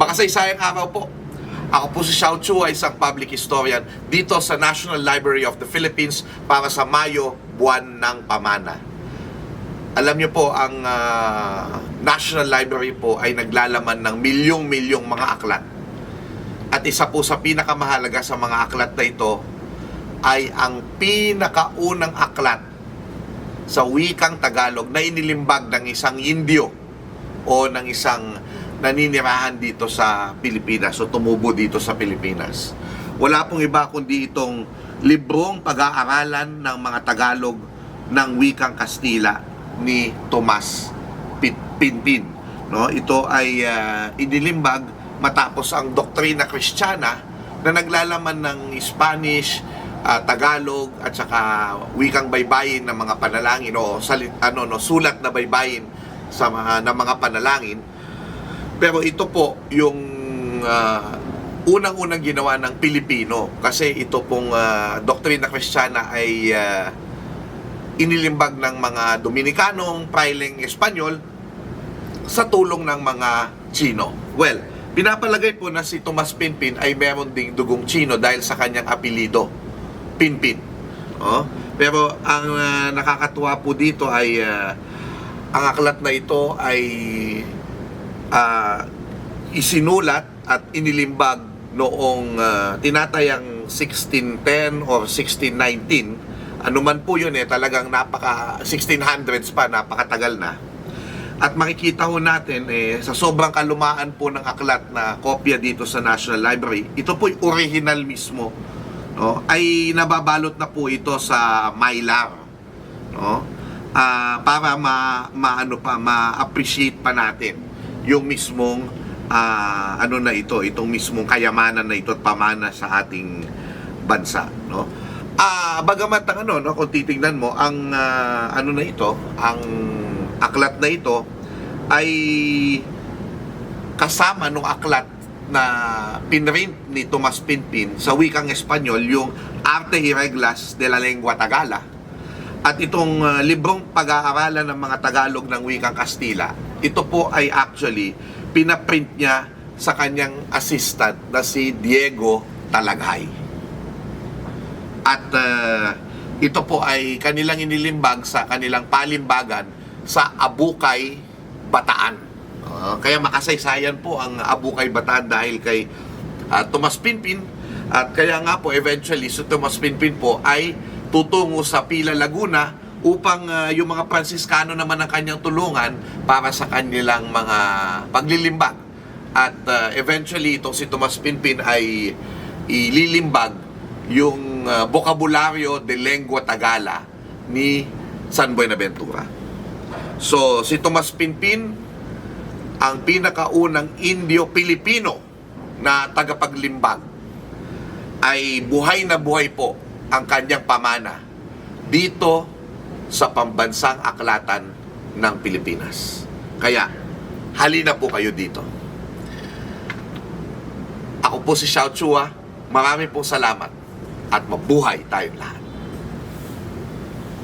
Makasaysayang araw po. Ako po si Xiao Chu, ay isang public historian dito sa National Library of the Philippines para sa Mayo, buwan ng pamana. Alam niyo po, ang ah, National Library po ay naglalaman ng milyong-milyong mga aklat. At isa po sa pinakamahalaga sa mga aklat na ito ay ang pinakaunang aklat sa wikang Tagalog na inilimbag ng isang Indio o ng isang naninirahan dito sa Pilipinas o tumubo dito sa Pilipinas. Wala pong iba kundi itong librong pag-aaralan ng mga Tagalog ng wikang Kastila ni Tomas Pinpin. No, ito ay ah, inilimbag matapos ang doktrina Kristiyana na naglalaman ng Spanish, ah, Tagalog at saka wikang baybayin ng mga panalangin o salit, ano no sulat na baybayin sa mga ng mga panalangin. Pero ito po yung ah, unang-unang ginawa ng Pilipino kasi ito pong ah, doktrina Kristiyana ay ah, inilimbag ng mga Dominikanong Praileng Espanyol sa tulong ng mga Chino. Well, pinapalagay po na si Tomas Pinpin ay meron ding dugong Chino dahil sa kanyang apelido, Pinpin. Oh? Pero ang ah, nakakatuwa po dito ay ah, ang aklat na ito ay isinulat at inilimbag noong ah, tinatayang 1610 or 1619 ano man po yun eh talagang napaka 1600s pa napakatagal na. At makikita ho natin eh, sa sobrang kalumaan po ng aklat na kopya dito sa National Library ito po original mismo no? Ay nababalot na po ito sa mylar no? Ah, para ma, maano pa ma-appreciate pa natin yung mismong ah, ano na ito itong mismong kayamanan na ito at pamana sa ating bansa no? Ah bagamat ang ano no kung titingnan mo ang ah, ano na ito ang aklat na ito ay kasama nung aklat na pinrint ni Tomas Pinpin sa wikang Espanyol yung Arte y Reglas de la Lengua Tagala. At itong uh, librong pag-aaralan ng mga Tagalog ng wikang Kastila, ito po ay actually pinaprint niya sa kanyang assistant na si Diego Talaghay. At uh, ito po ay kanilang inilimbag sa kanilang palimbagan sa Abukay, Bataan. Uh, kaya makasaysayan po ang Abukay, Bataan dahil kay uh, Tomas Pinpin at kaya nga po eventually si Tomas Pinpin po ay tutungo sa Pila Laguna upang uh, yung mga Pransiskano naman ang kanyang tulungan para sa kanilang mga paglilimbag. At uh, eventually itong si Tomas Pinpin ay ililimbag yung uh, bokabularyo de lengua Tagala ni San Buenaventura. So si Tomas Pinpin ang pinakaunang Indio-Pilipino na tagapaglimbag ay buhay na buhay po ang kanyang pamana dito sa pambansang aklatan ng Pilipinas. Kaya, halina po kayo dito. Ako po si Xiao Chua. Marami pong salamat at mabuhay tayong lahat.